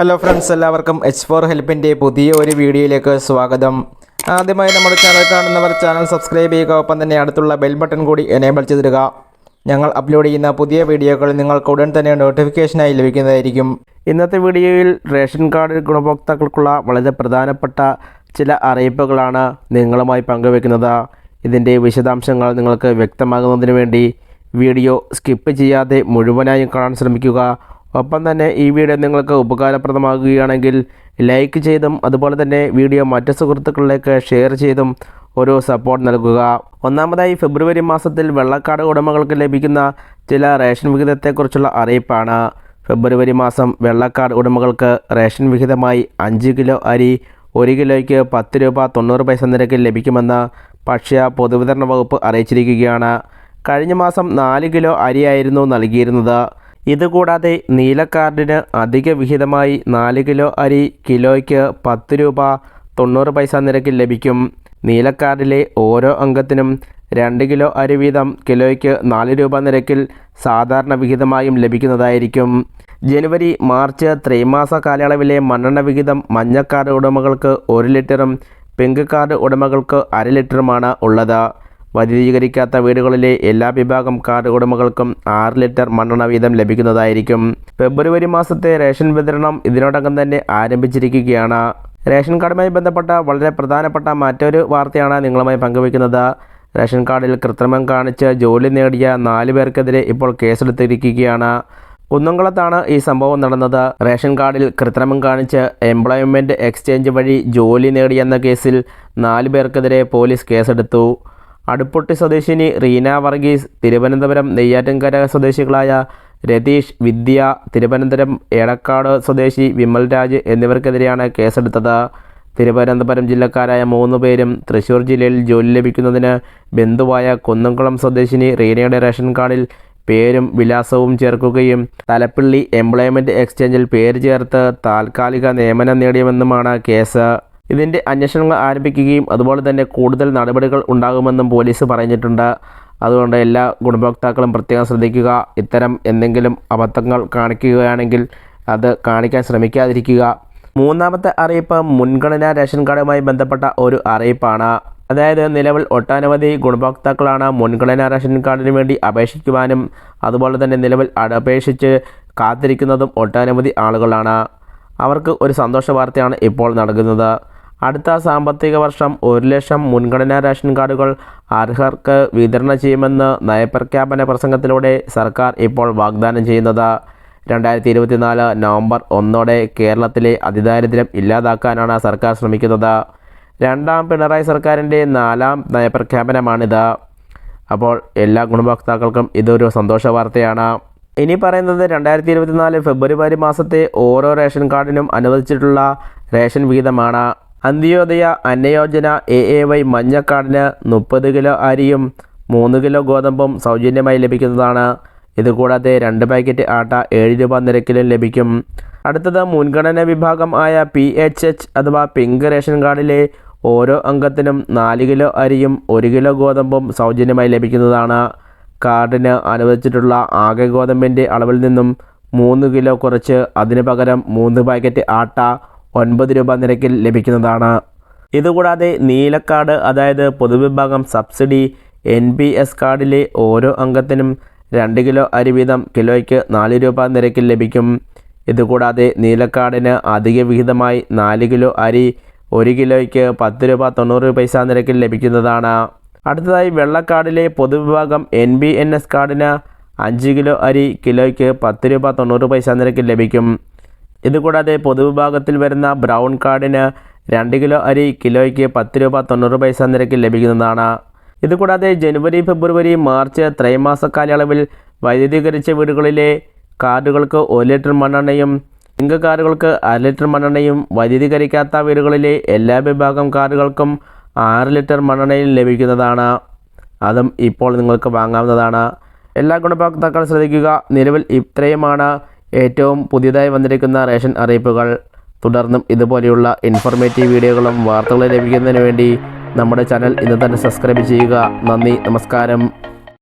Hello friends എല്ലാവർക്കും H four ഹെൽപ്പിന്റെ പുതിയ ഒരു വീഡിയോയിലേക്ക് സ്വാഗതം. ആദ്യമായി നമ്മുടെ ചാനൽ കാണുന്നവർ ചാനൽ സബ്സ്ക്രൈബ് ചെയ്യുക ഒപ്പം തന്നെ അടുത്തുള്ള ബെൽ ബട്ടൺ കൂടി എനേബിൾ ചെയ്തിടുക. ഞങ്ങൾ അപ്ലോഡ് ചെയ്യുന്ന പുതിയ വീഡിയോകൾ നിങ്ങൾക്ക് ഉടൻ തന്നെ നോട്ടിഫിക്കേഷനായി ലഭിക്കുന്നതായിരിക്കും. ഇന്നത്തെ വീഡിയോയിൽ റേഷൻ കാർഡ് ഗുണഭോക്താക്കൾക്കുള്ള വളരെ പ്രധാനപ്പെട്ട ചില അറിയിപ്പുകളാണ് നിങ്ങളുമായി പങ്കുവെക്കുന്നത്. ഇതിന്റെ വിശദാംശങ്ങൾ നിങ്ങൾക്ക് വ്യക്തമാകുന്നതിന് വേണ്ടി വീഡിയോ സ്കിപ്പ് ചെയ്യാതെ മുഴുവനായും കാണാൻ ശ്രമിക്കുക. ഒപ്പം തന്നെ ഈ വീഡിയോ നിങ്ങൾക്ക് ഉപകാരപ്രദമാകുകയാണെങ്കിൽ ലൈക്ക് ചെയ്തും അതുപോലെ തന്നെ വീഡിയോ മറ്റ് സുഹൃത്തുക്കളിലേക്ക് ഷെയർ ചെയ്തും ഒരു സപ്പോർട്ട് നൽകുക. ഒന്നാമതായി ഫെബ്രുവരി മാസത്തിൽ വെള്ളക്കാട് ഉടമകൾക്ക് ലഭിക്കുന്ന ചില റേഷൻ വിഹിതത്തെക്കുറിച്ചുള്ള അറിയിപ്പാണ്. ഫെബ്രുവരി മാസം വെള്ളക്കാട് ഉടമകൾക്ക് റേഷൻ വിഹിതമായി അഞ്ച് കിലോ അരി ഒരു കിലോയ്ക്ക് പത്ത് രൂപ തൊണ്ണൂറ് പൈസ നിരക്കിൽ ലഭിക്കുമെന്ന് ഭക്ഷ്യ പൊതുവിതരണ വകുപ്പ് അറിയിച്ചിരിക്കുകയാണ്. കഴിഞ്ഞ മാസം നാല് കിലോ അരിയായിരുന്നു നൽകിയിരുന്നത്. ഇതുകൂടാതെ നീലക്കാർഡിന് അധിക വിഹിതമായി നാല് കിലോ അരി കിലോയ്ക്ക് പത്ത് രൂപ തൊണ്ണൂറ് പൈസ നിരക്കിൽ ലഭിക്കും. നീലക്കാർഡിലെ ഓരോ അംഗത്തിനും രണ്ട് കിലോ അരി വീതം കിലോയ്ക്ക് നാല് രൂപ നിരക്കിൽ സാധാരണ വിഹിതമായും ലഭിക്കുന്നതായിരിക്കും. ജനുവരി മാർച്ച് ത്രൈമാസ കാലയളവിലെ മണ്ണെണ്ണ വിഹിതം മഞ്ഞക്കാർഡ് ഉടമകൾക്ക് ഒരു ലിറ്ററും പിങ്ക് കാർഡ് ഉടമകൾക്ക് അര ലിറ്ററുമാണ് ഉള്ളത്. വൈദ്യുതീകരിക്കാത്ത വീടുകളിലെ എല്ലാ വിഭാഗം കാർഡ് ഉടമകൾക്കും ആറ് ലിറ്റർ മണ്ണെണ്ണ വീതം ലഭിക്കുന്നതായിരിക്കും. ഫെബ്രുവരി മാസത്തെ റേഷൻ വിതരണം ഇതിനോടകം തന്നെ ആരംഭിച്ചിരിക്കുകയാണ്. റേഷൻ കാർഡുമായി ബന്ധപ്പെട്ട വളരെ പ്രധാനപ്പെട്ട മറ്റൊരു വാർത്തയാണ് നിങ്ങളുമായി പങ്കുവയ്ക്കുന്നത്. റേഷൻ കാർഡിൽ കൃത്രിമം കാണിച്ച് ജോലി നേടിയ നാല് പേർക്കെതിരെ ഇപ്പോൾ കേസെടുത്തിരിക്കുകയാണ്. കുന്നംകുളത്താണ് ഈ സംഭവം നടന്നത്. റേഷൻ കാർഡിൽ കൃത്രിമം കാണിച്ച് എംപ്ലോയ്മെന്റ് എക്സ്ചേഞ്ച് വഴി ജോലി നേടിയെന്ന കേസിൽ നാല് പേർക്കെതിരെ പോലീസ് കേസെടുത്തു. അടുപ്പൊട്ടി സ്വദേശിനി റീന വർഗീസ് തിരുവനന്തപുരം നെയ്യാറ്റിൻകര സ്വദേശികളായ രതീഷ് വിദ്യ തിരുവനന്തപുരം ഏടക്കാട് സ്വദേശി വിമൽ രാജ് എന്നിവർക്കെതിരെയാണ് കേസെടുത്തത്. തിരുവനന്തപുരം ജില്ലക്കാരായ മൂന്ന് പേരും തൃശൂർ ജില്ലയിൽ ജോലി ലഭിക്കുന്നതിന് ബന്ധുവായ കുന്നംകുളം സ്വദേശിനി റീനയുടെ റേഷൻ കാർഡിൽ പേരും വിലാസവും ചേർക്കുകയും തലപ്പിള്ളി എംപ്ലോയ്മെന്റ് എക്സ്ചേഞ്ചിൽ പേര് ചേർത്ത് താൽക്കാലിക നിയമനം നേടിയമെന്നുമാണ് കേസ്. ഇതിന്റെ അന്വേഷണങ്ങൾ ആരംഭിക്കുകയും അതുപോലെ തന്നെ കൂടുതൽ നടപടികൾ ഉണ്ടാകുമെന്നും പോലീസ് പറഞ്ഞിട്ടുണ്ട്. അതുകൊണ്ട് എല്ലാ ഗുണഭോക്താക്കളും പ്രത്യേകം ശ്രദ്ധിക്കുക. ഇത്തരം എന്തെങ്കിലും അബദ്ധങ്ങൾ കാണിക്കുകയാണെങ്കിൽ അത് കാണിക്കാൻ ശ്രമിക്കാതിരിക്കുക. മൂന്നാമത്തെ അറിയിപ്പ് മുൻഗണനാ റേഷൻ കാർഡുമായി ബന്ധപ്പെട്ട ഒരു അറിയിപ്പാണ്. അതായത് നിലവിൽ ഒട്ടനവധി ഗുണഭോക്താക്കളാണ് മുൻഗണനാ റേഷൻ കാർഡിന് വേണ്ടി അപേക്ഷിക്കുവാനും അതുപോലെ തന്നെ നിലവിൽ അപേക്ഷിച്ച് കാത്തിരിക്കുന്നതും ഒട്ടനവധി ആളുകളാണ്. അവർക്ക് ഒരു സന്തോഷ വാർത്തയാണ് ഇപ്പോൾ നൽകുന്നത് അടുത്ത സാമ്പത്തിക വർഷം ഒരു ലക്ഷം മുൻഗണനാ റേഷൻ കാർഡുകൾ അർഹർക്ക് വിതരണം ചെയ്യുമെന്ന് നയപ്രഖ്യാപന പ്രസംഗത്തിലൂടെ സർക്കാർ ഇപ്പോൾ വാഗ്ദാനം ചെയ്യുന്നത്. രണ്ടായിരത്തി ഇരുപത്തിനാല് നവംബർ ഒന്നോടെ കേരളത്തിലെ അതിദാരിദ്ര്യം ഇല്ലാതാക്കാനാണ് സർക്കാർ ശ്രമിക്കുന്നത്. രണ്ടാം പിണറായി സർക്കാരിന്റെ നാലാം നയപ്രഖ്യാപനമാണിത്. അപ്പോൾ എല്ലാ ഗുണഭോക്താക്കൾക്കും ഇതൊരു സന്തോഷ വാർത്തയാണ്. ഇനി പറയുന്നത് രണ്ടായിരത്തി ഇരുപത്തിനാല് ഫെബ്രുവരി മാസത്തെ ഓരോ റേഷൻ കാർഡിനും അനുവദിച്ചിട്ടുള്ള ration വിഹിതമാണ്. Antyodaya Annayojana A A Y മഞ്ഞക്കാടിന് മുപ്പത് കിലോ അരിയും മൂന്ന് കിലോ ഗോതമ്പും സൗജന്യമായി ലഭിക്കുന്നതാണ്. ഇതുകൂടാതെ രണ്ട് പാക്കറ്റ് ആട്ട ഏഴ് രൂപ നിരക്കിലും ലഭിക്കും. അടുത്തത് മുൻഗണന വിഭാഗം ആയ പി എച്ച് എച്ച് അഥവാ പിങ്ക് റേഷൻ കാർഡിലെ ഓരോ അംഗത്തിനും നാല് കിലോ അരിയും ഒരു കിലോ ഗോതമ്പും സൗജന്യമായി ലഭിക്കുന്നതാണ്. കാർഡിന് അനുവദിച്ചിട്ടുള്ള ആകെ ഗോതമ്പിന്റെ അളവിൽ നിന്നും മൂന്ന് കിലോ കുറച്ച് അതിന് പകരം മൂന്ന് പാക്കറ്റ് ആട്ട ഒൻപത് രൂപ നിരക്കിൽ ലഭിക്കുന്നതാണ്. ഇതുകൂടാതെ നീലക്കാർഡ് അതായത് പൊതുവിഭാഗം സബ്സിഡി എൻ പി എസ് കാർഡിലെ ഓരോ അംഗത്തിനും രണ്ട് കിലോ അരി വീതം കിലോയ്ക്ക് നാല് രൂപ നിരക്കിൽ ലഭിക്കും. ഇതുകൂടാതെ നീലക്കാർഡിന് അധിക വിഹിതമായി നാല് കിലോ അരി ഒരു കിലോയ്ക്ക് പത്ത് രൂപ തൊണ്ണൂറ് പൈസ നിരക്കിൽ ലഭിക്കുന്നതാണ്. അടുത്തതായി വെള്ളക്കാർഡിലെ പൊതുവിഭാഗം എൻ ബി എൻ എസ് കാർഡിന് അഞ്ച് കിലോ അരി കിലോയ്ക്ക് പത്ത് രൂപ തൊണ്ണൂറ് പൈസ നിരക്കിൽ ലഭിക്കും. ഇതുകൂടാതെ പൊതുവിഭാഗത്തിൽ വരുന്ന ബ്രൗൺ കാർഡിന് രണ്ട് കിലോ അരി കിലോയ്ക്ക് പത്ത് രൂപ തൊണ്ണൂറ് പൈസ നിരക്കിൽ ലഭിക്കുന്നതാണ്. ഇതുകൂടാതെ ജനുവരി ഫെബ്രുവരി മാർച്ച് ത്രൈമാസ കാലയളവിൽ വൈദ്യുതീകരിച്ച വീടുകളിലെ കാർഡുകൾക്ക് ഒരു ലിറ്റർ മണ്ണെണ്ണയും പിങ്ക് കാർഡുകൾക്ക് അര ലിറ്റർ മണ്ണെണ്ണയും വൈദ്യുതീകരിക്കാത്ത വീടുകളിലെ എല്ലാ വിഭാഗം കാർഡുകൾക്കും ആറ് ലിറ്റർ മണ്ണെണ്ണയും ലഭിക്കുന്നതാണ്. അതും ഇപ്പോൾ നിങ്ങൾക്ക് വാങ്ങാവുന്നതാണ്. എല്ലാ ഗുണഭോക്താക്കളും ശ്രദ്ധിക്കുക നിലവിൽ ഇത്രയുമാണ് ഏറ്റവും പുതിയതായി വന്നിരിക്കുന്ന റേഷൻ അറിയിപ്പുകൾ തുടർന്നും ഇതുപോലെയുള്ള ഇൻഫോർമേറ്റീവ് വീഡിയോകളും വാർത്തകളും ലഭിക്കുന്നതിന് വേണ്ടി നമ്മുടെ ചാനൽ ഇന്ന് തന്നെ സബ്സ്ക്രൈബ് ചെയ്യുക. നന്ദി നമസ്കാരം.